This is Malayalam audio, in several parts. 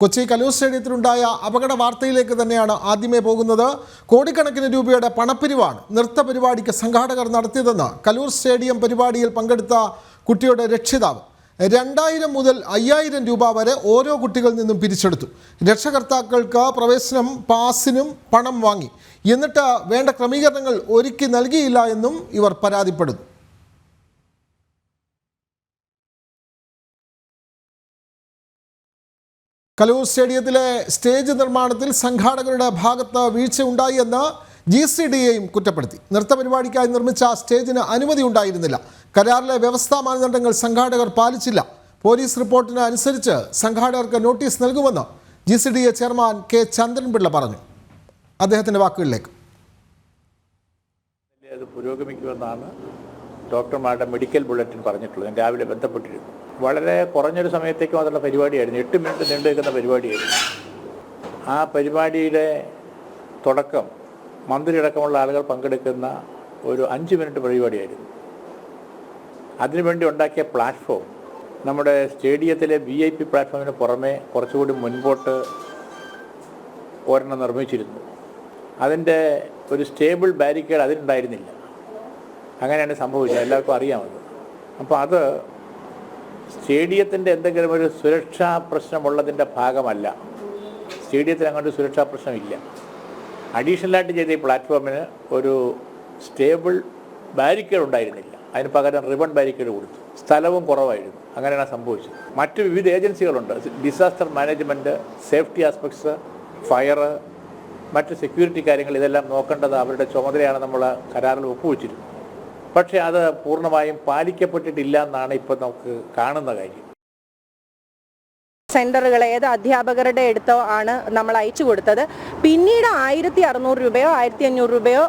കൊച്ചി കലൂർ സ്റ്റേഡിയത്തിലുണ്ടായ അപകട വാർത്തയിലേക്ക് തന്നെയാണ് ആദ്യമേ പോകുന്നത്. കോടിക്കണക്കിന് രൂപയുടെ പണപ്പിരിവാണ് നൃത്ത പരിപാടിക്ക് സംഘാടകർ നടത്തിയതെന്ന് കലൂർ സ്റ്റേഡിയം പരിപാടിയിൽ പങ്കെടുത്ത കുട്ടിയുടെ രക്ഷിതാവ്. രണ്ടായിരം മുതൽ അയ്യായിരം രൂപ വരെ ഓരോ കുട്ടികളിൽ നിന്നും പിരിച്ചെടുത്തു. രക്ഷകർത്താക്കൾക്ക് പ്രവേശനം പാസിനും പണം വാങ്ങി. എന്നിട്ട് വേണ്ട ക്രമീകരണങ്ങൾ ഒരുക്കി നൽകിയില്ല എന്നും ഇവർ പരാതിപ്പെടുന്നു. കലൂർ സ്റ്റേഡിയത്തിലെ സ്റ്റേജ് നിർമ്മാണത്തിൽ സംഘാടകരുടെ ഭാഗത്ത് വീഴ്ച ഉണ്ടായി എന്ന് ജി സി ഡി എയും കുറ്റപ്പെടുത്തി. നൃത്ത പരിപാടിക്കായി നിർമ്മിച്ച സ്റ്റേജിന് അനുമതി ഉണ്ടായിരുന്നില്ല. കരാറിലെ വ്യവസ്ഥാ മാനദണ്ഡങ്ങൾ സംഘാടകർ പാലിച്ചില്ല. പോലീസ് റിപ്പോർട്ടിന് അനുസരിച്ച് സംഘാടകർക്ക് നോട്ടീസ് നൽകുമെന്ന് G C D A chairman K Chandranpillai പറഞ്ഞു. അദ്ദേഹത്തിന്റെ വാക്കുകളിലേക്ക്. അത് പുരോഗമിക്കുമെന്നാണ് ഡോക്ടർമാരുടെ മെഡിക്കൽ ബുള്ളറ്റിൻ പറഞ്ഞിട്ടുള്ളത്. രാവിലെ ബന്ധപ്പെട്ടിരുന്നു. വളരെ കുറഞ്ഞൊരു സമയത്തേക്ക് മാത്രമുള്ള പരിപാടിയായിരുന്നു. എട്ട് മിനിറ്റ് നീണ്ടു നിൽക്കുന്ന പരിപാടിയായിരുന്നു. ആ പരിപാടിയുടെ തുടക്കം മന്ത്രി അടക്കമുള്ള ആളുകൾ പങ്കെടുക്കുന്ന ഒരു അഞ്ച് മിനിറ്റ് പരിപാടിയായിരുന്നു. അതിനുവേണ്ടി ഉണ്ടാക്കിയ പ്ലാറ്റ്ഫോം നമ്മുടെ സ്റ്റേഡിയത്തിലെ വി ഐ പി പ്ലാറ്റ്ഫോമിന് പുറമെ കുറച്ചുകൂടി മുൻപോട്ട് ഒരെണ്ണം നിർമ്മിച്ചിരുന്നു. അതിന്റെ ഒരു സ്റ്റേബിൾ ബാരിക്കേഡ് അതിനുണ്ടായിരുന്നില്ല അങ്ങനെയാണ് സംഭവിച്ചത്. എല്ലാവർക്കും അറിയാമത്. അപ്പോൾ അത് സ്റ്റേഡിയത്തിന്റെ എന്തെങ്കിലും ഒരു സുരക്ഷാ പ്രശ്നമുള്ളതിന്റെ ഭാഗമല്ല. സ്റ്റേഡിയത്തിൽ അങ്ങോട്ട് സുരക്ഷാ പ്രശ്നമില്ല. അഡീഷണലായിട്ട് ചെയ്ത ഈ പ്ലാറ്റ്ഫോമിന് ഒരു സ്റ്റേബിൾ ബാരിക്കേഡ് ഉണ്ടായിരുന്നില്ല. അതിന് പകരം റിബൺ ബാരിക്കേഡ് കൊടുത്തു. സ്ഥലവും കുറവായിരുന്നു. അങ്ങനെയാണ് സംഭവിച്ചത്. മറ്റ് വിവിധ ഏജൻസികളുണ്ട്. Disaster management safety aspects fire മറ്റ് സെക്യൂരിറ്റി കാര്യങ്ങൾ ഇതെല്ലാം നോക്കേണ്ടത് അവരുടെ ചുമതലയാണ് നമ്മൾ കരാറിൽ ഒപ്പുവെച്ചിരുന്നത് പക്ഷേ അത് പൂർണമായും പാലിക്കപ്പെട്ടിട്ടില്ല എന്നാണ് ഇപ്പോൾ നമുക്ക് കാണുന്ന കാര്യം. സെന്ററുകൾ ഏത് അധ്യാപകരുടെ അടുത്തോ ആണ് നമ്മൾ അയച്ചു കൊടുത്തത്. പിന്നീട് ആയിരത്തി അറുന്നൂറ് രൂപയോ ആയിരത്തി അഞ്ഞൂറ് രൂപയോ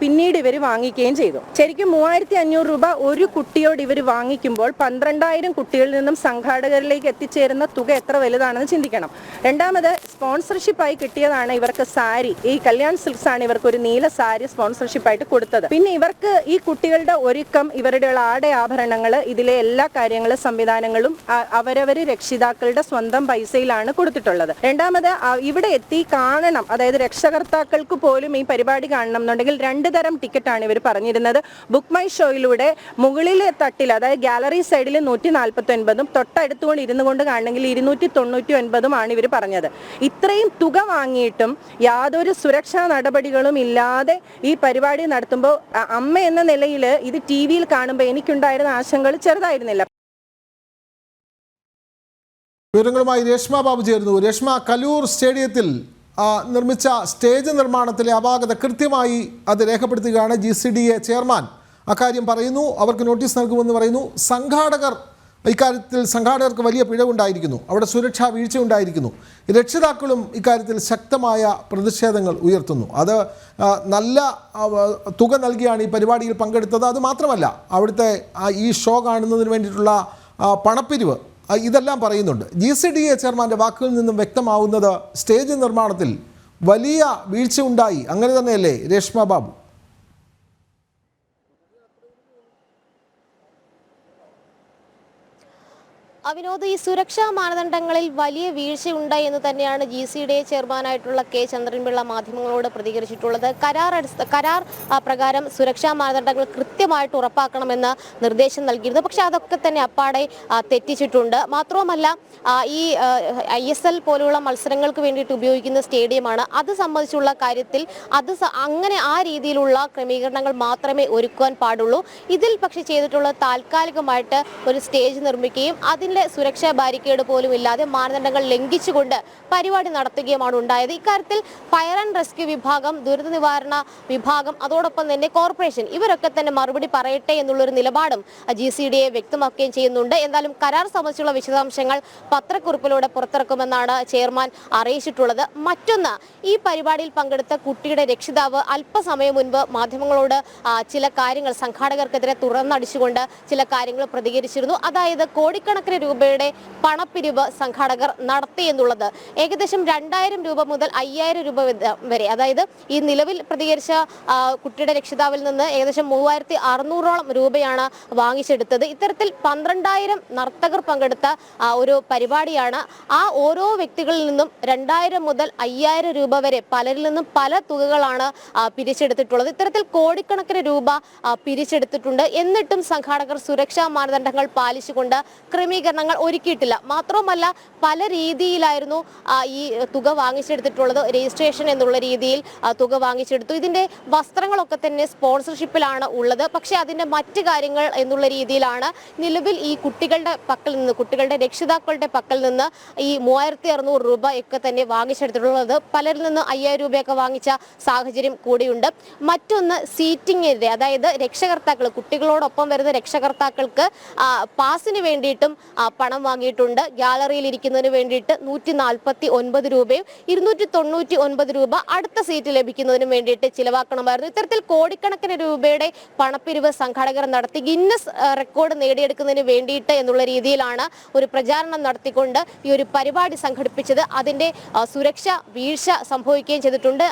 പിന്നീട് ഇവർ വാങ്ങിക്കുകയും ചെയ്തു. ശരിക്കും മൂവായിരത്തി അഞ്ഞൂറ് രൂപ ഒരു കുട്ടിയോട് ഇവർ വാങ്ങിക്കുമ്പോൾ പന്ത്രണ്ടായിരം കുട്ടികളിൽ നിന്നും സംഘാടകരിലേക്ക് എത്തിച്ചേരുന്ന തുക എത്ര വലുതാണെന്ന് ചിന്തിക്കണം. രണ്ടാമത് സ്പോൺസർഷിപ്പായി കിട്ടിയതാണ് ഇവർക്ക് സാരി. ഈ കല്യാൺ സിൽക്സ് ആണ് ഇവർക്ക് ഒരു നീല സാരി സ്പോൺസർഷിപ്പായിട്ട് കൊടുത്തത്. പിന്നെ ഇവർക്ക് ഈ കുട്ടികളുടെ ഒരുക്കം ഇവരുടെ ആടെ ആഭരണങ്ങൾ ഇതിലെ എല്ലാ കാര്യങ്ങളും സംവിധാനങ്ങളും അവരവർ രക്ഷിതാക്കളുടെ സ്വന്തം പൈസയിലാണ് കൊടുത്തിട്ടുള്ളത്. രണ്ടാമത് ഇവിടെ എത്തി കാണണം. അതായത് രക്ഷകർത്താക്കൾക്ക് പോലും ഈ പരിപാടി കാണണം എന്നുണ്ടെങ്കിൽ രണ്ട് തരം ടിക്കറ്റാണ് ഇവർ പറഞ്ഞിരുന്നത്. ബുക്ക് മൈ ഷോയിലൂടെ മുകളിലെ തട്ടിൽ അതായത് ഗാലറി സൈഡിൽ നൂറ്റി നാൽപ്പത്തി ഒൻപതും തൊട്ടടുത്തുകൊണ്ട് ഇരുന്നു കൊണ്ട് കാണണമെങ്കിൽ ഇരുന്നൂറ്റി തൊണ്ണൂറ്റി ഒൻപതുമാണ് ഇവർ പറഞ്ഞത്. ഇത്രയും തുക വാങ്ങിയിട്ടും യാതൊരു സുരക്ഷാ നടപടികളും ഇല്ലാതെ ഈ പരിപാടി നടത്തുമ്പോൾ അമ്മ എന്ന നിലയിൽ ഇത് ടി വിയിൽ കാണുമ്പോൾ എനിക്കുണ്ടായിരുന്ന ആശങ്കകൾ ചെറുതായിരുന്നില്ല. വിവരങ്ങളുമായി രേഷ്മ ബാബു ചേരുന്നു. രേഷ്മ കലൂർ സ്റ്റേഡിയത്തിൽ നിർമ്മിച്ച സ്റ്റേജ് നിർമ്മാണത്തിലെ അപാകത കൃത്യമായി അത് രേഖപ്പെടുത്തുകയാണ് G C D A chairman. അക്കാര്യം പറയുന്നു അവർക്ക് നോട്ടീസ് നൽകുമെന്ന് പറയുന്നു സംഘാടകർ ഇക്കാര്യത്തിൽ സംഘാടകർക്ക് വലിയ പിഴവുണ്ടായിരിക്കുന്നു അവിടെ സുരക്ഷാ വീഴ്ച ഉണ്ടായിരിക്കുന്നു. രക്ഷിതാക്കളും ഇക്കാര്യത്തിൽ ശക്തമായ പ്രതിഷേധങ്ങൾ ഉയർത്തുന്നു. അത് നല്ല തുക നൽകിയാണ് ഈ പരിപാടിയിൽ പങ്കെടുത്തത്. അത് മാത്രമല്ല അവിടുത്തെ ഈ ഷോ കാണുന്നതിന് വേണ്ടിയിട്ടുള്ള പണപ്പിരിവ് ഇതെല്ലാം പറയുന്നുണ്ട്. ജി സി ഡി എ ചെയർമാന്റെ വാക്കുകളിൽ നിന്നും വ്യക്തമാവുന്നത് സ്റ്റേജ് നിർമ്മാണത്തിൽ വലിയ വീഴ്ച ഉണ്ടായി അങ്ങനെ തന്നെയല്ലേ രേഷ്മ ബാബു? അവിനോദ് ഈ സുരക്ഷാ മാനദണ്ഡങ്ങളിൽ വലിയ വീഴ്ചയുണ്ടായി എന്ന് തന്നെയാണ് ജി സി ഡി ചെയർമാനായിട്ടുള്ള കെ. ചന്ദ്രൻപിള്ള മാധ്യമങ്ങളോട് പ്രതികരിച്ചിട്ടുള്ളത്. കരാർ കരാർ പ്രകാരം സുരക്ഷാ മാനദണ്ഡങ്ങൾ കൃത്യമായിട്ട് ഉറപ്പാക്കണമെന്ന് നിർദ്ദേശം നൽകിയിരുന്നു. പക്ഷെ അതൊക്കെ തന്നെ അപ്പാടെ തെറ്റിച്ചിട്ടുണ്ട്. മാത്രവുമല്ല ഈ ഐ എസ് എൽ പോലുള്ള മത്സരങ്ങൾക്ക് വേണ്ടിയിട്ട് ഉപയോഗിക്കുന്ന സ്റ്റേഡിയമാണ്. അത് സംബന്ധിച്ചുള്ള കാര്യത്തിൽ അത് അങ്ങനെ ആ രീതിയിലുള്ള ക്രമീകരണങ്ങൾ മാത്രമേ ഒരുക്കുവാൻ പാടുള്ളൂ. ഇതിൽ പക്ഷെ ചെയ്തിട്ടുള്ള താൽക്കാലികമായിട്ട് ഒരു സ്റ്റേജ് നിർമ്മിക്കുകയും അതിലെ സുരക്ഷാ ബാരിക്കേഡ് പോലും ഇല്ലാതെ മാനദണ്ഡങ്ങൾ ലംഘിച്ചുകൊണ്ട് പരിപാടി നടത്തുകയുമാണ് ഉണ്ടായത്. ഇക്കാര്യത്തിൽ ഫയർ ആൻഡ് റെസ്ക്യൂ വിഭാഗം ദുരന്ത നിവാരണ വിഭാഗം അതോടൊപ്പം തന്നെ കോർപ്പറേഷൻ ഇവരൊക്കെ തന്നെ മറുപടി പറയട്ടെ എന്നുള്ളൊരു നിലപാടും ജി സി ഡി എ വ്യക്തമാക്കുകയും ചെയ്യുന്നുണ്ട്. എന്തായാലും കരാർ സംബന്ധിച്ചുള്ള വിശദാംശങ്ങൾ പത്രക്കുറിപ്പിലൂടെ പുറത്തിറക്കുമെന്നാണ് ചെയർമാൻ അറിയിച്ചിട്ടുള്ളത്. മറ്റൊന്ന് ഈ പരിപാടിയിൽ പങ്കെടുത്ത കുട്ടിയുടെ രക്ഷിതാവ് അല്പസമയം മുൻപ് മാധ്യമങ്ങളോട് ചില കാര്യങ്ങൾ സംഘാടകർക്കെതിരെ തുറന്നടിച്ചുകൊണ്ട് ചില കാര്യങ്ങൾ പ്രതികരിച്ചിരുന്നു. അതായത് കോടിക്കണക്കിന് രൂപയുടെ പണപ്പിരിവ് സംഘാടകർ നടത്തി എന്നുള്ളത്. ഏകദേശം രണ്ടായിരം രൂപ മുതൽ അയ്യായിരം രൂപ വരെ- അതായത് ഈ നിലവിൽ പ്രതികരിച്ച കുട്ടിയുടെ രക്ഷിതാവിൽ നിന്ന് ഏകദേശം മൂവായിരത്തി അറുന്നൂറോളം രൂപയാണ് വാങ്ങിച്ചെടുത്തത്. ഇത്തരത്തിൽ പന്ത്രണ്ടായിരം നർത്തകർ പങ്കെടുത്ത ഒരു പരിപാടിയാണ്. ആ ഓരോ വ്യക്തികളിൽ നിന്നും രണ്ടായിരം മുതൽ അയ്യായിരം രൂപ വരെ പലരിൽ നിന്നും പല തുകകളാണ് പിരിച്ചെടുത്തിട്ടുള്ളത്. ഇത്തരത്തിൽ കോടിക്കണക്കിന് രൂപ പിരിച്ചെടുത്തിട്ടുണ്ട്. എന്നിട്ടും സംഘാടകർ സുരക്ഷാ മാനദണ്ഡങ്ങൾ പാലിച്ചുകൊണ്ട് ക്രമീകരണങ്ങൾ ഒരുക്കിയിട്ടില്ല. മാത്രവുമല്ല പല രീതിയിലായിരുന്നു ഈ തുക വാങ്ങിച്ചെടുത്തിട്ടുള്ളത്. രജിസ്ട്രേഷൻ എന്നുള്ള രീതിയിൽ തുക വാങ്ങിച്ചെടുത്തു. ഇതിന്റെ വസ്ത്രങ്ങളൊക്കെ തന്നെ സ്പോൺസർഷിപ്പിലാണ് ഉള്ളത്. പക്ഷേ അതിന്റെ മറ്റ് കാര്യങ്ങൾ എന്നുള്ള രീതിയിലാണ് നിലവിൽ ഈ കുട്ടികളുടെ പക്കൽ നിന്ന് കുട്ടികളുടെ രക്ഷിതാക്കളുടെ പക്കൽ നിന്ന് ഈ മൂവായിരത്തി അറുന്നൂറ് രൂപ ഒക്കെ തന്നെ വാങ്ങിച്ചെടുത്തിട്ടുള്ളത്. പലരിൽ നിന്ന് അയ്യായിരം രൂപയൊക്കെ വാങ്ങിച്ച സാഹചര്യം കൂടിയുണ്ട്. മറ്റൊന്ന് സീറ്റിങ്ങിന്റെ അതായത് രക്ഷകർത്താക്കൾ കുട്ടികളോടൊപ്പം വരുന്ന രക്ഷകർത്താക്കൾക്ക് പാസിന് വേണ്ടിയിട്ടും പണം വാങ്ങിയിട്ടുണ്ട്. ഗ്യാലറിയിൽ ഇരിക്കുന്നതിന് വേണ്ടിയിട്ട് നൂറ്റി നാൽപ്പത്തി ഒൻപത് രൂപയും ഇരുന്നൂറ്റി തൊണ്ണൂറ്റി ഒൻപത് രൂപ അടുത്ത സീറ്റ് ലഭിക്കുന്നതിന് വേണ്ടിയിട്ട് ചിലവാക്കണമായിരുന്നു. ഇത്തരത്തിൽ കോടിക്കണക്കിന് രൂപയുടെ പണപ്പിരിവ് സംഘാടകർ നടത്തി ഗിന്നസ് റെക്കോർഡ് നേടിയെടുക്കുന്നതിന് വേണ്ടിയിട്ട് എന്നുള്ള രീതിയിലാണ് ഒരു പ്രചാരണം നടത്തിക്കൊണ്ട് ഈ ഒരു പരിപാടി സംഘടിപ്പിച്ചത്. അതിന്റെ സുരക്ഷ വീഴ്ച സംഭവിക്കുകയും ചെയ്തിട്ടുണ്ട്.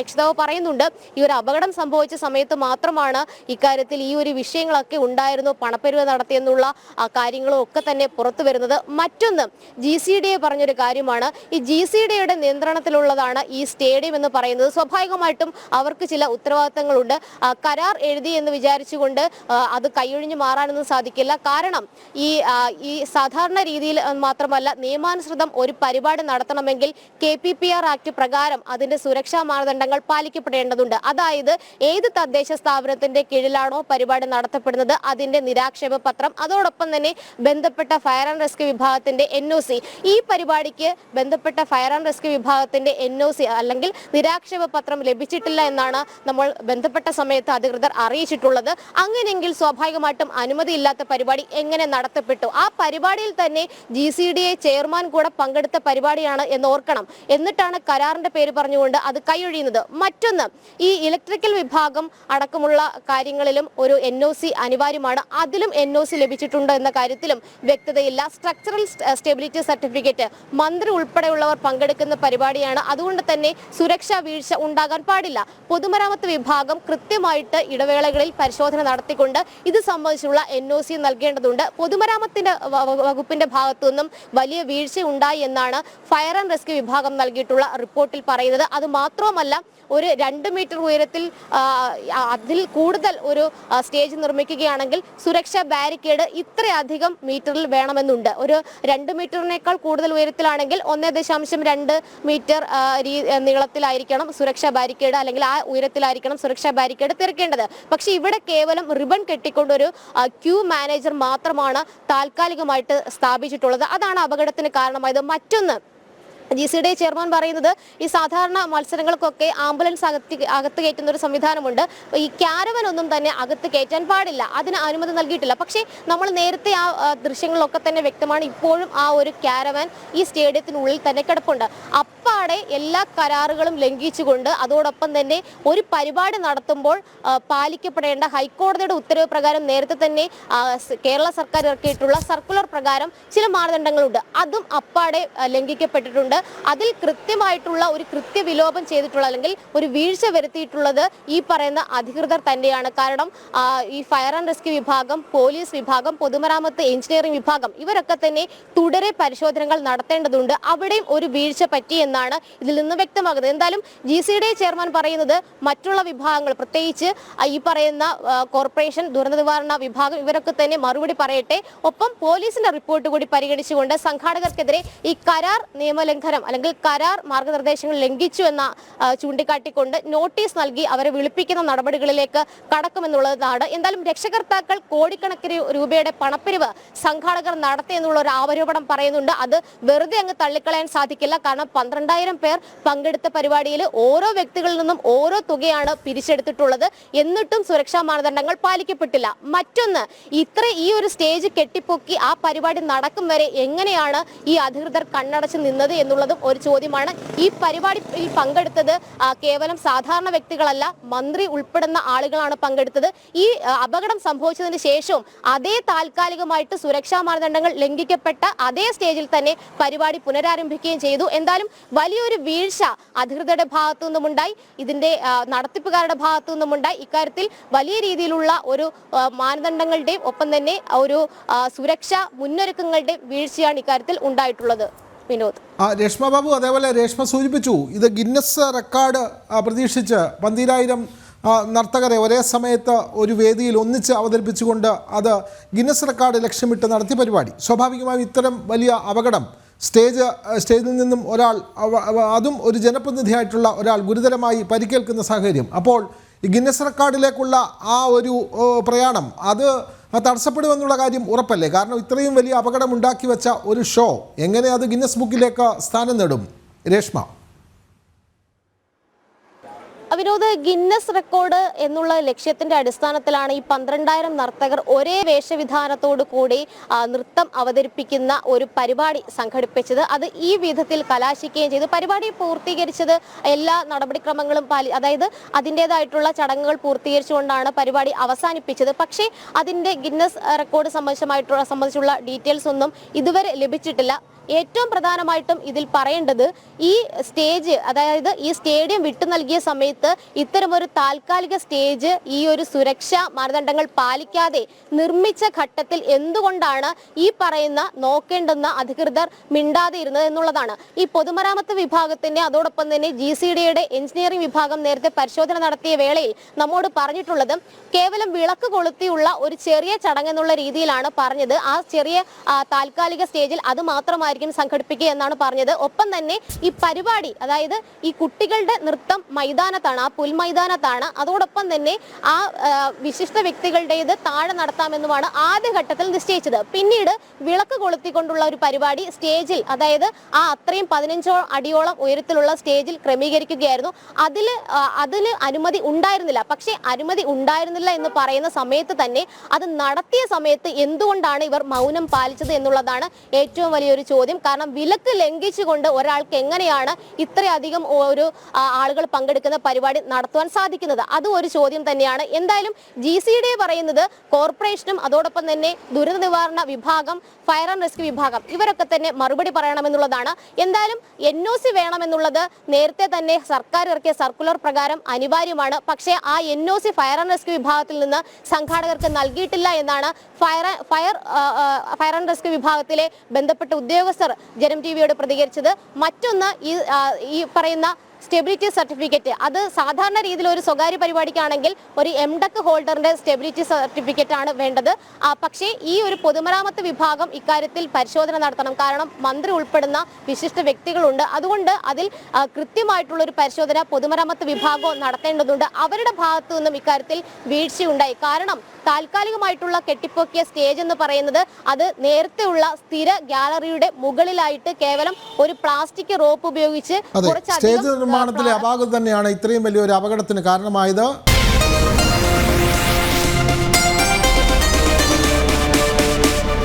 രക്ഷിതാവ് പറയുന്നുണ്ട് ഈ ഒരു അപകടം സംഭവിച്ച സമയത്ത് മാത്രമാണ് ഇക്കാര്യത്തിൽ ഈ ഒരു വിഷയങ്ങളൊക്കെ ഉണ്ടായിരുന്നു പണപ്പെരുവ് നടത്തിയെന്നുള്ള കാര്യങ്ങളും ഒക്കെ തന്നെ പുറത്തു വരുന്നത് മറ്റൊന്ന് ജി സി ഡി എ പറഞ്ഞൊരു കാര്യമാണ്. ഈ ജി സി ഡി എയുടെ നിയന്ത്രണത്തിലുള്ളതാണ് ഈ സ്റ്റേഡിയം എന്ന് പറയുന്നത്. സ്വാഭാവികമായിട്ടും അവർക്ക് ചില ഉത്തരവാദിത്തങ്ങളുണ്ട്. കരാർ എഴുതി എന്ന് വിചാരിച്ചുകൊണ്ട് അത് കൈയൊഴിഞ്ഞു മാറാനൊന്നും സാധിക്കില്ല. കാരണം ഈ ഈ സാധാരണ രീതിയിൽ മാത്രമല്ല നിയമാനുസൃതം ഒരു പരിപാടി നടത്തണമെങ്കിൽ K P P R act പ്രകാരം അതിന്റെ സുരക്ഷാ മാനദണ്ഡങ്ങൾ പാലിക്കപ്പെടേണ്ടതുണ്ട്. അതായത് ഏത് തദ്ദേശ സ്ഥാപനത്തിന്റെ കീഴിലാണോ പരിപാടി നടത്തപ്പെടുന്നത് അതിന്റെ നിരാക്ഷേപ പത്രം. അതോടൊപ്പം തന്നെ ബന്ധപ്പെട്ട ഫയർ ആൻഡ് റെസ്ക്യൂ വിഭാഗത്തിന്റെ എൻ ഈ പരിപാടിക്ക് ബന്ധപ്പെട്ട ഫയർ ആൻഡ് റെസ്ക്യൂ വിഭാഗത്തിന്റെ എൻ അല്ലെങ്കിൽ നിരാക്ഷേപ പത്രം ലഭിച്ചിട്ടില്ല എന്നാണ് നമ്മൾ ബന്ധപ്പെട്ട സമയത്ത് അധികൃതർ അറിയിച്ചിട്ടുള്ളത്. അങ്ങനെയെങ്കിൽ സ്വാഭാവികമായിട്ടും അനുമതിയില്ലാത്ത പരിപാടി എങ്ങനെ നടത്തപ്പെട്ടു? ആ പരിപാടിയിൽ തന്നെ G C D A chairman കൂടെ പങ്കെടുത്ത പരിപാടിയാണ് എന്ന് ഓർക്കണം. എന്നിട്ടാണ് കരാറിന്റെ പേര് പറഞ്ഞുകൊണ്ട് അത് കൈയൊഴിയുന്നത്. മറ്റൊന്ന് ഈ ഇലക്ട്രിക്കൽ വിഭാഗം അടക്കമുള്ള കാര്യങ്ങളിലും ഒരു എൻ അനിവാര്യമാണ്. അതിലും എൻ ലഭിച്ചിട്ടുണ്ടോ എന്ന കാര്യത്തിലും വ്യക്തതയില്ല. സ്ട്രക്ചറൽ സ്റ്റെബിലിറ്റി സർട്ടിഫിക്കറ്റ് മന്ത്രി ഉൾപ്പെടെയുള്ളവർ പങ്കെടുക്കുന്ന പരിപാടിയാണ്. അതുകൊണ്ട് തന്നെ സുരക്ഷാ വീഴ്ച ഉണ്ടാകാൻ പാടില്ല. പൊതുമരാമത്ത് വിഭാഗം കൃത്യമായിട്ട് ഇടവേളകളിൽ പരിശോധന നടത്തിക്കൊണ്ട് ഇത് സംബന്ധിച്ചുള്ള എൻ ഒ സി നൽകേണ്ടതുണ്ട്. പൊതുമരാമത്തിന്റെ വകുപ്പിന്റെ ഭാഗത്തു നിന്നും വലിയ വീഴ്ച ഉണ്ടായി എന്നാണ് ഫയർ ആൻഡ് റെസ്ക്യൂ വിഭാഗം നൽകിയിട്ടുള്ള റിപ്പോർട്ടിൽ പറയുന്നത്. അത് മാത്രവുമല്ല ഒരു രണ്ട് മീറ്റർ ഉയരത്തിൽ അതിൽ കൂടുതൽ ഒരു സ്റ്റേജ് നിർമ്മിക്കുകയാണെങ്കിൽ സുരക്ഷാ ബാരിക്കേഡ് ഇത്രയധികം മീറ്ററിൽ വേണമെന്നുണ്ട്. ഒരു രണ്ട് മീറ്ററിനേക്കാൾ കൂടുതൽ ഉയരത്തിലാണെങ്കിൽ ഒന്നേ ദശാംശം രണ്ട് മീറ്റർ നീളത്തിലായിരിക്കണം സുരക്ഷാ ബാരിക്കേഡ് അല്ലെങ്കിൽ ആ ഉയരത്തിലായിരിക്കണം സുരക്ഷാ ബാരിക്കേഡ് തീർക്കേണ്ടത് പക്ഷെ ഇവിടെ കേവലം റിബൺ കെട്ടിക്കൊണ്ടൊരു ക്യൂ മാനേജർ മാത്രമാണ് താൽക്കാലികമായിട്ട് സ്ഥാപിച്ചിട്ടുള്ളത്. അതാണ് അപകടത്തിന് കാരണമായത്. മറ്റൊന്ന് ജി സി ഡി ചെയർമാൻ പറയുന്നത് ഈ സാധാരണ മത്സരങ്ങൾക്കൊക്കെ ആംബുലൻസ് അകത്ത് അകത്ത് കയറ്റുന്ന ഒരു സംവിധാനമുണ്ട് ഈ ക്യാരവൻ ഒന്നും തന്നെ അകത്ത് കയറ്റാൻ പാടില്ല. അതിന് അനുമതി നൽകിയിട്ടില്ല. പക്ഷേ നമ്മൾ നേരത്തെ ആ ദൃശ്യങ്ങളിലൊക്കെ തന്നെ വ്യക്തമാണ്. ഇപ്പോഴും ആ ഒരു ക്യാരവൻ ഈ സ്റ്റേഡിയത്തിനുള്ളിൽ തന്നെ കിടപ്പുണ്ട്. അപ്പാടെ എല്ലാ കരാറുകളും ലംഘിച്ചുകൊണ്ട് അതോടൊപ്പം തന്നെ ഒരു പരിപാടി നടത്തുമ്പോൾ പാലിക്കപ്പെടേണ്ട ഹൈക്കോടതിയുടെ ഉത്തരവ് പ്രകാരം നേരത്തെ തന്നെ കേരള സർക്കാർ ഇറക്കിയിട്ടുള്ള സർക്കുലർ പ്രകാരം ചില മാനദണ്ഡങ്ങളുണ്ട്. അതും അപ്പാടെ ആ, ലംഘിക്കപ്പെട്ടിട്ടുണ്ട് അതിൽ കൃത്യമായിട്ടുള്ള ഒരു കൃത്യവിലോപം ചെയ്തിട്ടുള്ള അല്ലെങ്കിൽ ഒരു വീഴ്ച വരുത്തിയിട്ടുള്ളത് ഈ പറയുന്ന അധികൃതർ തന്നെയാണ്. കാരണം ഈ ഫയർ ആൻഡ് റെസ്ക്യൂ വിഭാഗം പോലീസ് വിഭാഗം പൊതുമരാമത്ത് എഞ്ചിനീയറിംഗ് വിഭാഗം ഇവരൊക്കെ തന്നെ തുടരെ പരിശോധനകൾ നടത്തേണ്ടതുണ്ട്. അവിടെയും ഒരു വീഴ്ച പറ്റി എന്നാണ് ഇതിൽ നിന്ന് വ്യക്തമാകുന്നത്. എന്തായാലും ജി സി ഡി ചെയർമാൻ പറയുന്നത് മറ്റുള്ള വിഭാഗങ്ങൾ പ്രത്യേകിച്ച് ഈ പറയുന്ന കോർപ്പറേഷൻ ദുരന്ത നിവാരണ വിഭാഗം ഇവരൊക്കെ തന്നെ മറുപടി പറയട്ടെ. ഒപ്പം പോലീസിന്റെ റിപ്പോർട്ട് കൂടി പരിഗണിച്ചുകൊണ്ട് സംഘാടകർക്കെതിരെ ഈ കരാർ നിയമലംഘനം അല്ലെങ്കിൽ കരാർ മാർഗനിർദ്ദേശങ്ങൾ ലംഘിച്ചു എന്ന ചൂണ്ടിക്കാട്ടിക്കൊണ്ട് നോട്ടീസ് നൽകി അവരെ വിളിപ്പിക്കുന്ന നടപടികളിലേക്ക് കടക്കുമെന്നുള്ളതാണ്. എന്തായാലും രക്ഷകർത്താക്കൾ കോടിക്കണക്കിന് രൂപയുടെ പണപ്പിരിവ് സംഘാടകർ നടത്തി എന്നുള്ള ഒരു ആരോപണം പറയുന്നുണ്ട്. അത് വെറുതെ അങ്ങ് തള്ളിക്കളയാൻ സാധിക്കില്ല. കാരണം പന്ത്രണ്ടായിരം പേർ പങ്കെടുത്ത പരിപാടിയിൽ ഓരോ വ്യക്തികളിൽ നിന്നും ഓരോ തുകയാണ് പിരിച്ചെടുത്തിട്ടുള്ളത്. എന്നിട്ടും സുരക്ഷാ മാനദണ്ഡങ്ങൾ പാലിക്കപ്പെട്ടില്ല. മറ്റൊന്ന് ഇത്ര ഈ ഒരു സ്റ്റേജ് കെട്ടിപ്പൊക്കി ആ പരിപാടി നടക്കും വരെ എങ്ങനെയാണ് ഈ അധികൃതർ കണ്ണടച്ച് നിന്നത് എന്നുള്ള എന്നുള്ളതും ഒരു ചോദ്യമാണ്. ഈ പരിപാടിയിൽ പങ്കെടുത്തത് കേവലം സാധാരണ വ്യക്തികളല്ല മന്ത്രി ഉൾപ്പെടുന്ന ആളുകളാണ് പങ്കെടുത്തത്. ഈ അപകടം സംഭവിച്ചതിന് ശേഷവും അതേ താൽക്കാലികമായിട്ട് സുരക്ഷാ മാനദണ്ഡങ്ങൾ ലംഘിക്കപ്പെട്ട അതേ സ്റ്റേജിൽ തന്നെ പരിപാടി പുനരാരംഭിക്കുകയും ചെയ്തു. എന്തായാലും വലിയൊരു വീഴ്ച അധികൃതരുടെ ഭാഗത്തു നിന്നുമുണ്ടായി. ഇതിന്റെ നടത്തിപ്പുകാരുടെ ഭാഗത്തു നിന്നുമുണ്ടായി. ഇക്കാര്യത്തിൽ വലിയ രീതിയിലുള്ള ഒരു മാനദണ്ഡങ്ങളുടെയും ഒപ്പം തന്നെ ഒരു സുരക്ഷ മുന്നൊരുക്കങ്ങളുടെയും വീഴ്ചയാണ് ഇക്കാര്യത്തിൽ ഉണ്ടായിട്ടുള്ളത്. വിനോദ്. രേഷ്മ ബാബു അതേപോലെ രേഷ്മ സൂചിപ്പിച്ചു ഇത് ഗിന്നസ് റെക്കോർഡ് പ്രതീക്ഷിച്ച് പന്തിരായിരം നർത്തകരെ ഒരേ സമയത്ത് ഒരു വേദിയിൽ ഒന്നിച്ച് അവതരിപ്പിച്ചുകൊണ്ട് അത് ഗിന്നസ് റെക്കോർഡ് ലക്ഷ്യമിട്ട് നടത്തിയ പരിപാടി. സ്വാഭാവികമായും ഇത്തരം വലിയ അപകടം സ്റ്റേജ് സ്റ്റേജിൽ നിന്നും ഒരാൾ അതും ഒരു ജനപ്രതിനിധിയായിട്ടുള്ള ഒരാൾ ഗുരുതരമായി പരിക്കേൽക്കുന്ന സാഹചര്യം. അപ്പോൾ ഗിന്നസ് റെക്കോർഡിലേക്കുള്ള ആ ഒരു പ്രയാണം അത് തടസ്സപ്പെടുമെന്നുള്ള കാര്യം ഉറപ്പല്ലേ? കാരണം ഇത്രയും വലിയ അപകടം ഉണ്ടാക്കി വെച്ച ഒരു ഷോ എങ്ങനെ അത് ഗിന്നസ് ബുക്കിലേക്ക് സ്ഥാനം നേടും? രേഷ്മ. വിനോദ് ഗിന്നസ് റെക്കോർഡ് എന്നുള്ള ലക്ഷ്യത്തിന്റെ അടിസ്ഥാനത്തിലാണ് ഈ പന്ത്രണ്ടായിരം നർത്തകർ ഒരേ വേഷവിധാനത്തോടു കൂടി നൃത്തം അവതരിപ്പിക്കുന്ന ഒരു പരിപാടി സംഘടിപ്പിച്ചത്. അത് ഈ വിധത്തിൽ കലാശിക്കുകയും ചെയ്തു. പരിപാടി പൂർത്തീകരിച്ചത് എല്ലാ നടപടിക്രമങ്ങളും പാലി അതായത് അതിന്റെതായിട്ടുള്ള ചടങ്ങുകൾ പൂർത്തീകരിച്ചുകൊണ്ടാണ് പരിപാടി അവസാനിപ്പിച്ചത്. പക്ഷേ അതിന്റെ ഗിന്നസ് റെക്കോർഡ് സംബന്ധിച്ചുമായിട്ടുള്ള സംബന്ധിച്ചുള്ള ഡീറ്റെയിൽസ് ഒന്നും ഇതുവരെ ലഭിച്ചിട്ടില്ല. ഏറ്റവും പ്രധാനമായിട്ടും ഇതിൽ പറയേണ്ടത് ഈ സ്റ്റേജ് അതായത് ഈ സ്റ്റേഡിയം വിട്ടു നൽകിയ സമയത്ത് ഇത്തരമൊരു താൽക്കാലിക സ്റ്റേജ് ഈ ഒരു സുരക്ഷാ മാനദണ്ഡങ്ങൾ പാലിക്കാതെ നിർമ്മിച്ച ഘട്ടത്തിൽ എന്തുകൊണ്ടാണ് ഈ പറയുന്ന നോക്കേണ്ടെന്ന അധികൃതർ മിണ്ടാതെ ഇരുന്നത് എന്നുള്ളതാണ്. ഈ പൊതുമരാമത്ത് വിഭാഗത്തിന്റെ അതോടൊപ്പം തന്നെ ജി സി ഡിയുടെ എഞ്ചിനീയറിംഗ് വിഭാഗം നേരത്തെ പരിശോധന നടത്തിയ വേളയിൽ നമ്മോട് പറഞ്ഞിട്ടുള്ളത് കേവലം വിളക്ക് കൊളുത്തിയുള്ള ഒരു ചെറിയ ചടങ്ങ് എന്നുള്ള രീതിയിലാണ് പറഞ്ഞത്. ആ ചെറിയ താൽക്കാലിക സ്റ്റേജിൽ അത് മാത്രമായിരിക്കും സംഘടിപ്പിക്കുക എന്നാണ് പറഞ്ഞത്. ഒപ്പം തന്നെ ഈ പരിപാടി അതായത് ഈ കുട്ടികളുടെ നൃത്തം മൈതാനത്താണ് ആ പുൽമൈതാനത്താണ് അതോടൊപ്പം തന്നെ ആ, വിശിഷ്ട വ്യക്തികളുടേത് താഴെ നടത്താമെന്നുമാണ് ആദ്യഘട്ടത്തിൽ നിശ്ചയിച്ചത്. പിന്നീട് വിളക്ക് കൊളുത്തിക്കൊണ്ടുള്ള ഒരു പരിപാടി സ്റ്റേജിൽ അതായത് ആ അത്രയും പതിനഞ്ചോ അടിയോളം ഉയരത്തിലുള്ള സ്റ്റേജിൽ ക്രമീകരിക്കുകയായിരുന്നു. അതിൽ അതിന് അനുമതി ഉണ്ടായിരുന്നില്ല. പക്ഷേ അനുമതി ഉണ്ടായിരുന്നില്ല എന്ന് പറയുന്ന സമയത്ത് തന്നെ അത് നടത്തിയ സമയത്ത് എന്തുകൊണ്ടാണ് ഇവർ മൗനം പാലിച്ചത് എന്നുള്ളതാണ് ഏറ്റവും വലിയൊരു ചോദ്യം. കാരണം വിലക്ക് ലംഘിച്ചുകൊണ്ട് ഒരാൾക്ക് എങ്ങനെയാണ് ഇത്രയധികം ഒരു ആളുകൾ പങ്കെടുക്കുന്ന പരിപാടി നടത്തുവാൻ സാധിക്കുന്നത്? അതും ഒരു ചോദ്യം തന്നെയാണ്. എന്തായാലും ജി സി ഡി പറയുന്നത് കോർപ്പറേഷനും അതോടൊപ്പം തന്നെ ദുരന്ത നിവാരണ വിഭാഗം ഫയർ ആൻഡ് റെസ്ക്യൂ വിഭാഗം ഇവരൊക്കെ തന്നെ മറുപടി പറയണമെന്നുള്ളതാണ്. എന്തായാലും എൻ ഒ സി വേണമെന്നുള്ളത് നേരത്തെ തന്നെ സർക്കാർ ഇറക്കിയ സർക്കുലർ പ്രകാരം അനിവാര്യമാണ്. പക്ഷേ ആ N O C fire and rescue വിഭാഗത്തിൽ നിന്ന് സംഘാടകർക്ക് നൽകിയിട്ടില്ല എന്നാണ് fire fire fire and rescue വിഭാഗത്തിലെ ബന്ധപ്പെട്ട ഉദ്യോഗസ്ഥർ ജനം ടി വിയോട് പ്രതികരിച്ചത് മറ്റൊന്ന് ഈ പറയുന്ന സ്റ്റെബിലിറ്റി സർട്ടിഫിക്കറ്റ്. അത് സാധാരണ രീതിയിൽ ഒരു സ്വകാര്യ പരിപാടിക്കാണെങ്കിൽ ഒരു എം ഡക്ക് ഹോൾഡറിന്റെ സ്റ്റെബിലിറ്റി സർട്ടിഫിക്കറ്റ് ആണ് വേണ്ടത് പക്ഷേ ഈ ഒരു പൊതുമരാമത്ത് വിഭാഗം ഇക്കാര്യത്തിൽ പരിശോധന നടത്തണം. കാരണം മന്ത്രി ഉൾപ്പെടുന്ന വിശിഷ്ട വ്യക്തികളുണ്ട്. അതുകൊണ്ട് അതിൽ കൃത്യമായിട്ടുള്ള ഒരു പരിശോധന പൊതുമരാമത്ത് വിഭാഗവും നടത്തേണ്ടതുണ്ട്. അവരുടെ ഭാഗത്തു നിന്നും ഇക്കാര്യത്തിൽ വീഴ്ചയുണ്ടായി. കാരണം താൽക്കാലികമായിട്ടുള്ള കെട്ടിപ്പൊക്കിയ സ്റ്റേജ് എന്ന് പറയുന്നത് അത് നേരത്തെയുള്ള സ്ഥിര ഗാലറിയുടെ മുകളിലായിട്ട് കേവലം ഒരു പ്ലാസ്റ്റിക് റോപ്പ് ഉപയോഗിച്ച് കുറച്ചധികം നിർമ്മാണത്തിലെ അപാകത തന്നെയാണ് ഇത്രയും വലിയൊരു അപകടത്തിന് കാരണമായത്.